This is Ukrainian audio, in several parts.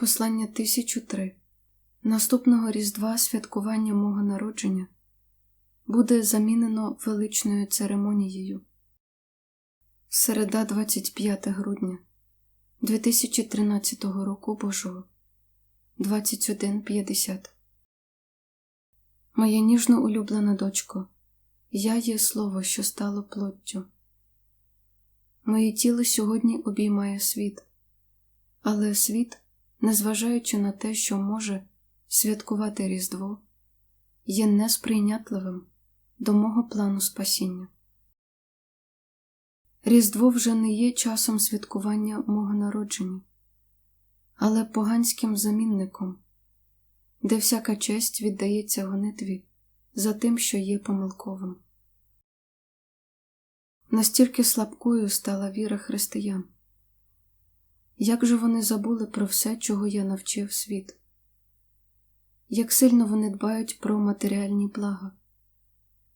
Послання 1003 Наступного Різдва святкування мого народження буде замінено величною церемонією. Середа 25 грудня 2013 року Божого 21.50 Моя ніжно улюблена дочко, я є слово, що стало плоттю. Моє тіло сьогодні обіймає світ, але світ, незважаючи на те, що може святкувати Різдво, є несприйнятливим до мого плану спасіння. Різдво вже не є часом святкування мого народження, але поганським замінником, де всяка честь віддається гонитві за тим, що є помилковим. Настільки слабкою стала віра християн. Як же вони забули про все, чого я навчив світ? Як сильно вони дбають про матеріальні блага,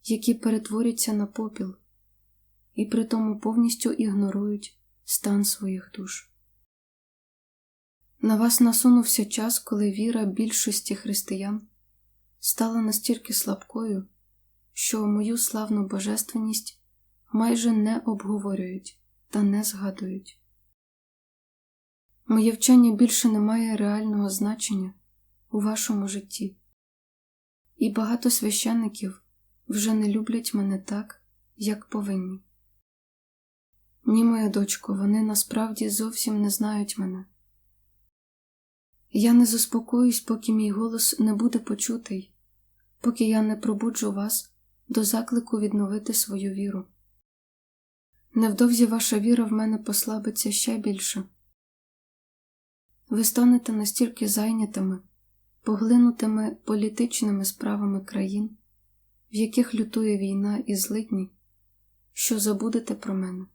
які перетворяться на попіл, і при тому повністю ігнорують стан своїх душ. На вас насунувся час, коли віра більшості християн стала настільки слабкою, що мою славну божественність майже не обговорюють та не згадують. Моє вчення більше не має реального значення у вашому житті, і багато священників вже не люблять мене так, як повинні. Ні, моя дочко, вони насправді зовсім не знають мене. Я не заспокоюсь, поки мій голос не буде почутий, поки я не пробуджу вас до заклику відновити свою віру. Невдовзі ваша віра в мене послабиться ще більше. Ви станете настільки зайнятими, поглинутими політичними справами країн, в яких лютує війна і злидні, що забудете про мене.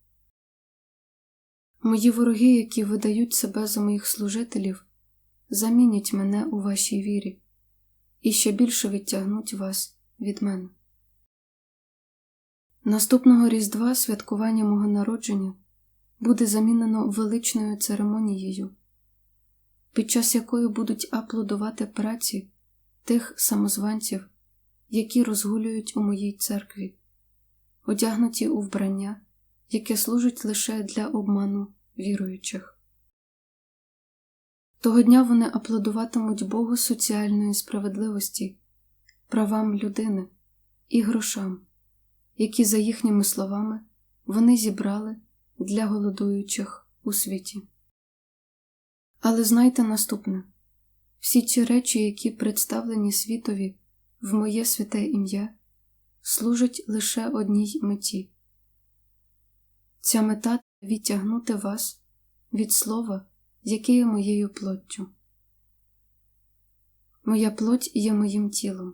Мої вороги, які видають себе за моїх служителів, замінять мене у вашій вірі і ще більше відтягнуть вас від мене. Наступного Різдва святкування мого народження буде замінено величною церемонією, під час якої будуть аплодувати праці тих самозванців, які розгулюють у моїй церкві, одягнуті у вбрання, яке служить лише для обману віруючих. Того дня вони аплодуватимуть Богу соціальної справедливості, правам людини і грошам які, за їхніми словами, вони зібрали для голодуючих у світі. Але знайте наступне всі ці речі, які представлені світові в моє святе ім'я, служать лише одній меті. Ця мета відтягнути вас від слова, яке є моєю плоттю. Моя плоть є моїм тілом,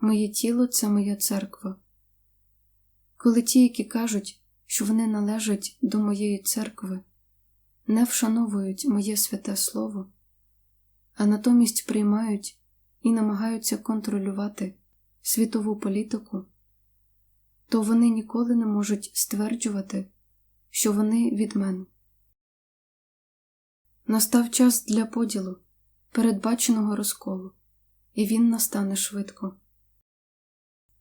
моє тіло це моя церква коли ті, які кажуть, що вони належать до моєї церкви, не вшановують моє святе Слово, а натомість приймають і намагаються контролювати світову політику, то вони ніколи не можуть стверджувати, що вони від мене. Настав час для поділу, передбаченого розколу, і він настане швидко.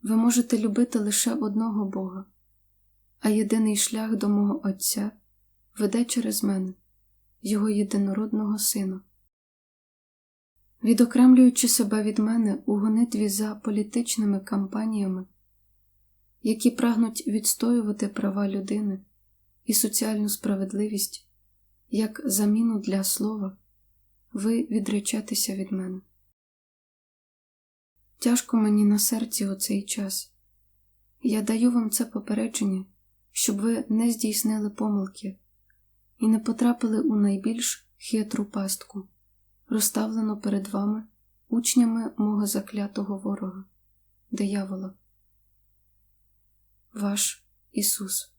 Ви можете любити лише одного Бога, а єдиний шлях до мого Отця веде через мене, Його єдинородного Сина. Відокремлюючи себе від мене у гонитві за політичними кампаніями, які прагнуть відстоювати права людини і соціальну справедливість як заміну для слова, ви відречетеся від мене. Тяжко мені на серці у цей час. Я даю вам це попередження, щоб ви не здійснили помилки і не потрапили у найбільш хитру пастку, розставлену перед вами учнями мого заклятого ворога, диявола. Ваш Ісус.